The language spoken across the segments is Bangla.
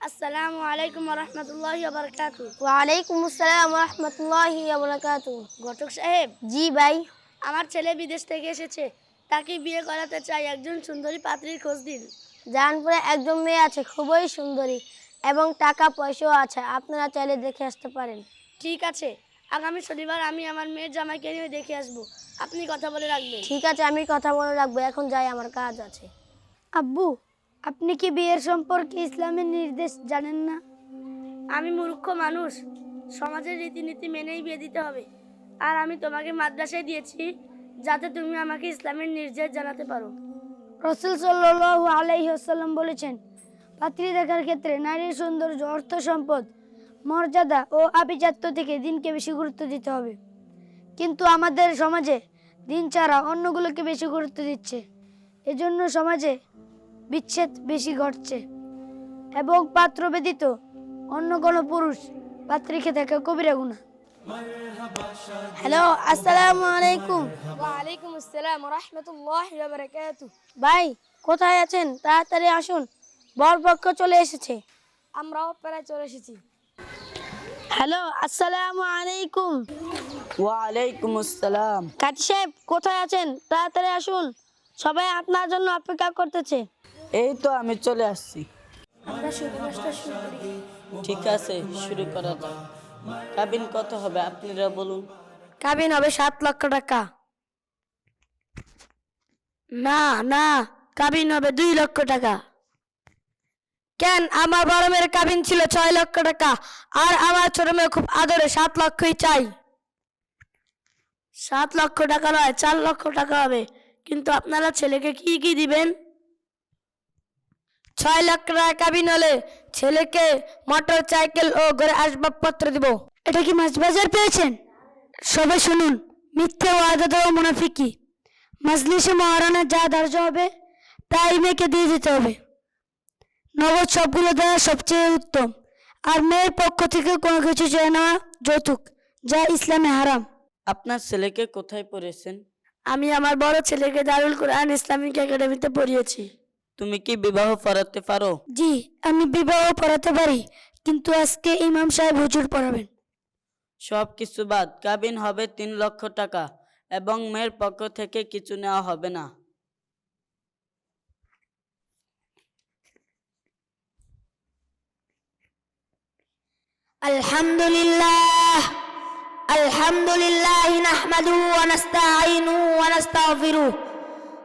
আসসালামু আলাইকুম রহমতুল্লাহ বারকাতু ওয়ালাইকুম আসসালাম রহমতুল্লাহি বারাকাতু ঘটক সাহেব? জি ভাই। আমার ছেলে বিদেশ থেকে এসেছে। তাকে বিয়ে করাতে চাই একজন সুন্দরী পাত্রীর খোঁজ দিন। জাহানপুরে একজন মেয়ে আছে খুবই সুন্দরী এবং টাকা পয়সাও আছে। আপনারা চাইলে দেখে আসতে পারেন। ঠিক আছে। আগামী শনিবার আমি আমার মেয়ের জামাইকে নিয়ে দেখে আসব। আপনি কথা বলে রাখবেন। ঠিক আছে আমি কথা বলে রাখব। এখন যাই আমার কাজ আছে। আব্বু আপনি কি বিয়ের সম্পর্কে ইসলামের নির্দেশ জানেন না? আমি মূর্খ মানুষ। সমাজের রীতিনীতি মেনেই বিয়ে দিতে হবে। আর আমি তোমাকে মাদ্রাসায় দিয়েছি যাতে তুমি আমাকে ইসলামের নির্দেশ জানাতে পারো। রসুল সাল্লাহ আলাইসাল্লাম বলেছেন পাত্রী দেখার ক্ষেত্রে নারীর সৌন্দর্য অর্থ সম্পদ মর্যাদা ও আভিজাত্য থেকে দিনকে বেশি গুরুত্ব দিতে হবে। কিন্তু আমাদের সমাজে দিন ছাড়া অন্যগুলোকে বেশি গুরুত্ব দিচ্ছে। এজন্য সমাজে বিচ্ছেদ বেশি ঘটছে। এবং পাত্র ব্যতীত অন্য কোনো পুরুষ পাত্রীকে থাকে কবিরা গুণা। হ্যালো আসসালামু আলাইকুম। ওয়ালাইকুম আসসালাম রহমতুল্লাহ বারাকাতু ভাই কোথায় আছেন? তাড়াতাড়ি আসুন বরপক্ষ চলে এসেছে। আমরাও প্রায় চলে এসেছি। হ্যালো আসসালামু আলাইকুম। ওয়ালাইকুম আসসালাম। কাজী সাহেব কোথায় আছেন? তাড়াতাড়ি আসুন। সবাই আপনার জন্য অপেক্ষা করতেছে। এই তো আমি চলে আসছি। ঠিক আছে শুরু করা যাক। কাবিন কত হবে? আপনারা বলুন। কাবিন হবে সাত লক্ষ টাকা। না না কাবিন হবে দুই লক্ষ টাকা। কেন? আমার বড় মেয়ের কাবিন ছিল ছয় লক্ষ টাকা আর আমার ছোট মেয়ে খুব আদরে সাত লক্ষই চাই। সাত লক্ষ টাকা নয় চার লক্ষ টাকা হবে। কিন্তু আপনারা ছেলেকে কি কি দিবেন? ছয় লাখ টাকা কাবিন হলে ছেলেকে মোটর সাইকেল ও ঘরে আসবাবপত্র দিব। এটা কি মাছ বাজার পেয়েছেন? সবাই শুনুন মিথ্যে ও ওয়াদা দেওয়া মুনাফিকি। মাজলিসে মহারানা যা ধার্য হবে তাই মেয়েকে দিয়ে দিতে হবে। নগদ সবগুলো দেওয়া সবচেয়ে উত্তম। আর মেয়ের পক্ষ থেকে কোনো কিছু চেয়ে নেওয়া যৌতুক যা ইসলামে হারাম। আপনার ছেলেকে কোথায় পড়েছেন? আমি আমার বড় ছেলেকে দারুল কোরআন ইসলামিক একাডেমিতে পড়িয়েছি। তুমি কি বিবাহ পড়াতে পারো? জি আমি বিবাহ পড়াতে পারি কিন্তু আজকে ইমাম সাহেব হুজুর পড়াবেন। সব কিছু বাদ কাবিন হবে তিন লক্ষ টাকা এবং মেয়ের পক্ষ থেকে কিছু নেওয়া হবে না। আলহামদুলিল্লাহ আলহামদুলিল্লাহ নাহমাদু ওয়া নাস্তাঈনু ওয়া নাস্তাগফিরুহ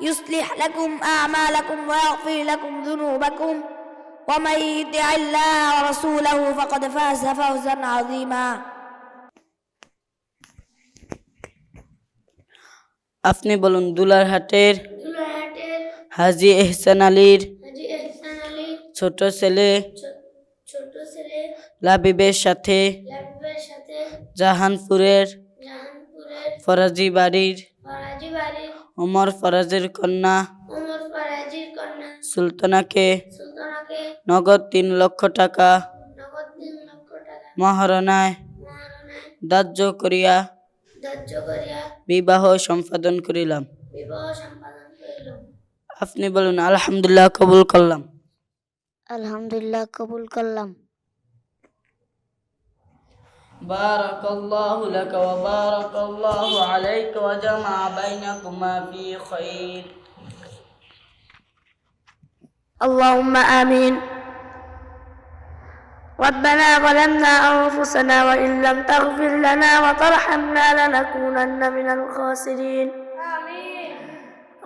يصلح لكم أعمالكم ويغفر لكم ذنوبكم ومن يطع الله ورسوله فقد فاز فوزا عظيما আপনি বলুন দুলারহাটের হাজি এহসান আলীর ছোট ছেলে ছোট ছেলে লাবিবের সাথে ল্যাবের সাথে জাহানপুরের জাহানপুরের ফরাজি বাড়ির ওমর ফরাজের কন্যা। সুলতানাকে নগদ তিন লক্ষ টাকা। মহারণায় দাহ্য করিয়া বিবাহ সম্পাদন করিলাম। আপনি বলুন আলহামদুলিল্লাহ কবুল করলাম। আলহামদুলিল্লাহ কবুল করলাম। بارك الله لك وبارك الله عليك وجمع بينكما في خير. اللهم آمين. ربنا ظلمنا أنفسنا وإن لم تغفر لنا وترحمنا لنكونن من الخاسرين.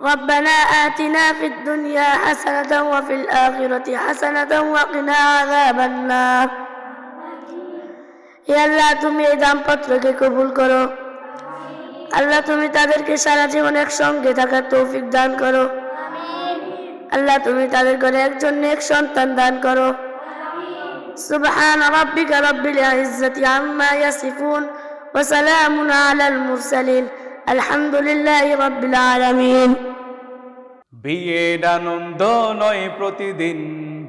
ربنا آتنا في الدنيا حسنة وفي الآخرة حسنة وقنا عذاب النار. হে আল্লাহ, তুমি এই দামপত্রকে কবুল করো। আল্লাহ, তুমি তাদেরকে সারা জীবন একসঙ্গে থাকার তৌফিক দান করো। আল্লাহ, তুমি তাদের ঘরে একজন এক সন্তান দান করো। সুবহান রাব্বিকা রাব্বিল ইজ্জতি আম্মা ইয়াসিফুন ওয়া সালামুন আলাল মুরসালিন। আলহামদুলিল্লাহি রাব্বিল আলামিন। বিয়ের আনন্দ নয় প্রতিদিন,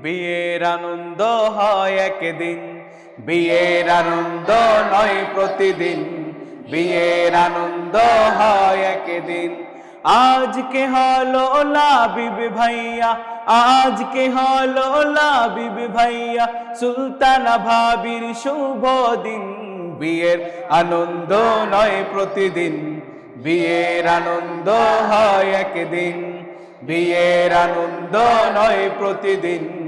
বিয়ের আনন্দ হয় একদিন। বিয়ের আনন্দ নয় প্রতিদিন, বিয়ের আনন্দ হয় একদিন। আজকে হলো লাবিব ভাইয়া, আজকে হলো লাবিব ভাইয়া, সুলতানা ভাবির শুভ দিন। বিয়ের আনন্দ নয় প্রতিদিন, বিয়ের আনন্দ হয় একদিন। বিয়ের আনন্দ নয় প্রতিদিন।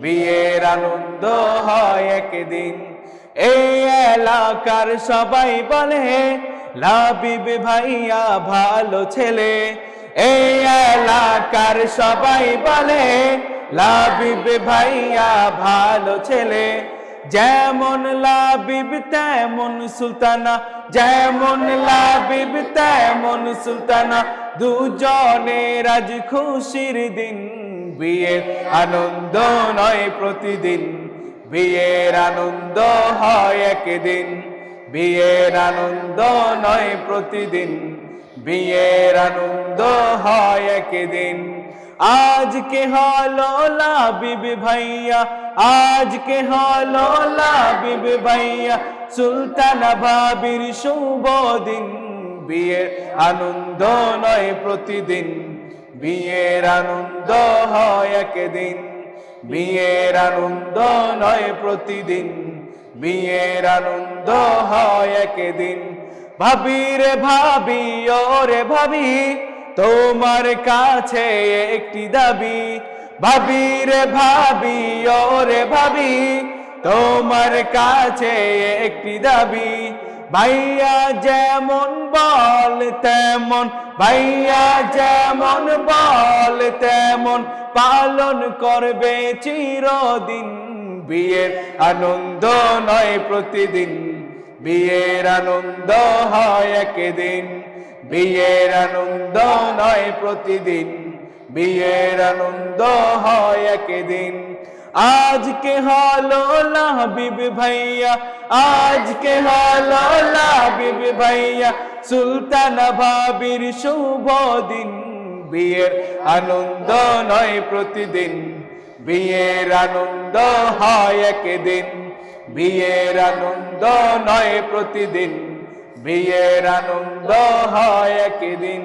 বিয়ের আনন্দ হয় একদিন। এই এলাকার সবাই বলে, লাবিব ভাইয়া ভালো ছেলে। এই এলাকার সবাই বলে, লাবিব ভাইয়া ভালো ছেলে। যেমন লাবিব তেমন সুলতানা, যেমন লাবিব তেমন সুলতানা। দুজনের রাজ খুশির দিন বিয়ের আনন্দ নয় প্রতিদিন। বিয়ের আনন্দ হয় একদিন। বিয়ের আনন্দ নয় প্রতিদিন। বিয়ের আনন্দ হয় একদিন। আজকে হলো লাবিব ভাইয়া আজকে হলো লাবিব ভাইয়া, সুলতানা ভাবির শুভ দিন। বিয়ের আনন্দ নয় প্রতিদিন। বিয়ের আনন্দ হয় একদিন, বিয়ের আনন্দ নয় প্রতিদিন, বিয়ের আনন্দ হয় একদিন। ভাবি রে ভাবি, ওরে ভাবি, তোমার কাছে একটি দাবি। ভাবি রে ভাবি, ওরে ভাবি, তোমার কাছে একটি দাবি। ভাইয়া যেমন বল তেমন, ভাইয়া যেমন বল তেমন, পালন করবে চিরদিন বিয়ের আনন্দ নয় প্রতিদিন। বিয়ের আনন্দ হয় একদিন, বিয়ের আনন্দ নয় প্রতিদিন। বিয়ের আনন্দ হয় একদিন। আজকে হলো লাবিব ভাইয়া, আজকে হলো লাবিব ভাইয়া, সুলতানা ভাবির শুভ দিন। বিয়ের আনন্দ নয় প্রতিদিন, বিয়ের আনন্দ হয় একদিন। বিয়ের আনন্দ নয় প্রতিদিন, বিয়ের আনন্দ হয় একদিন।